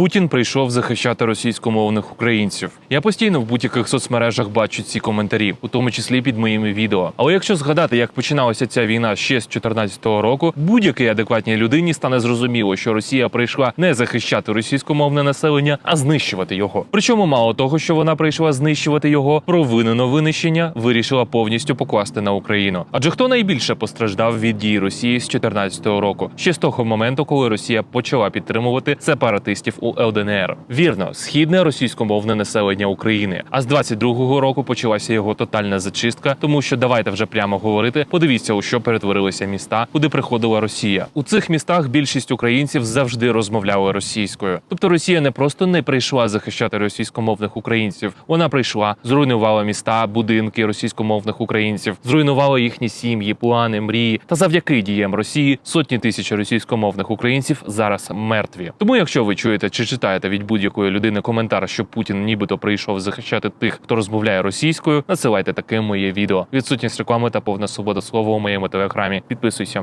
Путін прийшов захищати російськомовних українців. Я постійно в будь-яких соцмережах бачу ці коментарі, у тому числі під моїми відео. Але якщо згадати, як починалася ця війна ще з 2014 року, будь-якій адекватній людині стане зрозуміло, що Росія прийшла не захищати російськомовне населення, а знищувати його. Причому мало того, що вона прийшла знищувати його, провинено винищення вирішила повністю покласти на Україну. Адже хто найбільше постраждав від дій Росії з 2014 року, ще з того моменту, коли Росія почала підтримувати сепаратистів у ЛДНР. Вірно, східне російськомовне населення України. А з 22-го року почалася його тотальна зачистка, тому що давайте вже прямо говорити. Подивіться, у що перетворилися міста, куди приходила Росія. У цих містах більшість українців завжди розмовляли російською. Тобто Росія не просто не прийшла захищати російськомовних українців, вона прийшла, зруйнувала міста, будинки російськомовних українців, зруйнувала їхні сім'ї, плани, мрії. Та завдяки діям Росії сотні тисяч російськомовних українців зараз мертві. Тому, якщо ви чуєте чи читаєте від будь-якої людини коментар, що Путін нібито прийшов захищати тих, хто розмовляє російською, насилайте таке моє відео. Відсутність реклами та повна свобода слова у моєму телеграмі. Підписуйся.